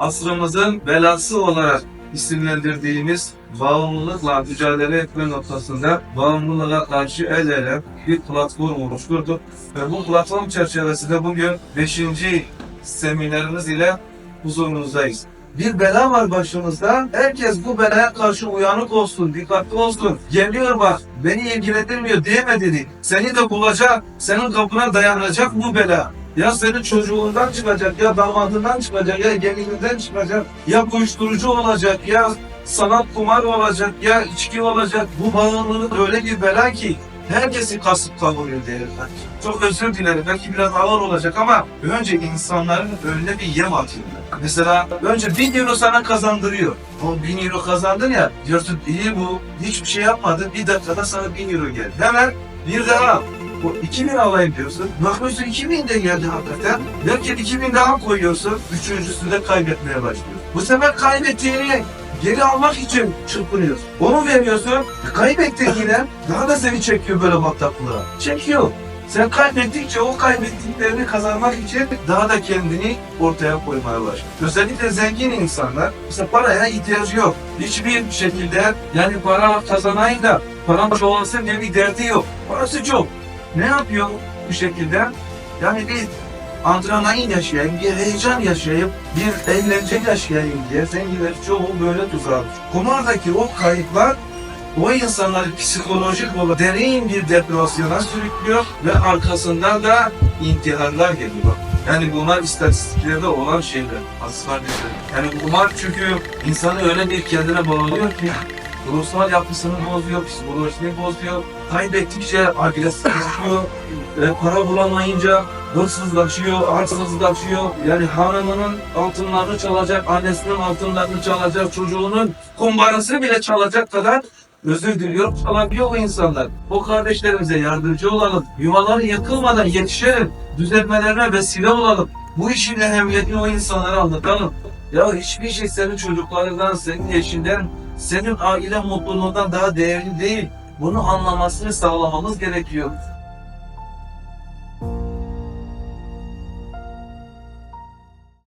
asrımızın belası olarak isimlendirdiğimiz bağımlılıkla mücadele etme noktasında bağımlılığa karşı el ele bir platform oluşturduk. Ve bu platform çerçevesinde bugün 5. seminerimiz ile huzurunuzdayız. Bir bela var başımızda. Herkes bu belaya karşı uyanık olsun, dikkatli olsun. Geliyor bak, beni ilgilendirmiyor diyemediğini. Seni de bulacak, senin kapına dayanacak bu bela. Ya senin çocuğundan çıkacak, ya damadından çıkacak, ya gelininden çıkacak, ya uyuşturucu olacak, ya sanat kumar olacak, ya içki olacak. Bu bağımlılık öyle bir bela ki herkesi kasıp kavuruyor değerler. Çok özür dilerim, belki biraz ağır olacak ama önce insanların önüne bir yem atıyorlar. Mesela önce 1000 euro sana kazandırıyor. O 1000 euro kazandın ya, diyorsun iyi bu, hiçbir şey yapmadı, bir dakikada sana 1000 euro geldi. Hemen bir daha o 2000 alayım diyorsun. Bakıyorsun 2000 de geldi hakikaten. Derken 2000 daha koyuyorsun. Üçüncüsünde kaybetmeye başlıyorsun. Bu sefer kaybettiğini geri almak için çırpınıyorsun. Onu veriyorsun. e, Kaybettin yine. Daha da seni çekiyor böyle bataklığa. Çekiyor. Sen kaybettikçe o kaybettiklerini kazanmak için daha da kendini ortaya koymaya başlıyor. Özellikle zengin insanlar işte paraya ihtiyacı yok. Hiçbir şekilde yani para kazanayım da param çoğalsın diye bir derdi yok. Parası çok. Ne yapıyor bu şekilde? Yani bir adrenalin yaşayayım, bir heyecan yaşayayım, bir eğlence yaşayayım diye zenginler çoğu böyle tuzağa. Kumardaki o kayıplar o insanları psikolojik olarak derin bir depresyona sürüklüyor ve arkasından da intiharlar geliyor. Yani bunlar istatistiklerde olan şeyler. Aslar Yani bunlar çünkü insanı öyle bir kendine bağlıyor ki ruhsal yapısını bozuyor, psikolojisini bozuyor. Kaybettikçe agresifleşiyor, e, para bulamayınca hırsızlaşıyor, arsızlaşıyor. Yani hanımının altınlarını çalacak, annesinin altınlarını çalacak, çocuğunun kumbarasını bile çalacak kadar özür diliyorum çalabiliyor o insanlar. O kardeşlerimize yardımcı olalım. Yuvaları yıkılmadan yetişelim. Düzeltmelerine vesile olalım. Bu işin ehemmiyetini o insanlara anlatalım. Ya hiçbir şey senin çocuklarından, senin eşinden, senin aile mutluluğundan daha değerli değil. Bunu anlamasını sağlamamız gerekiyor.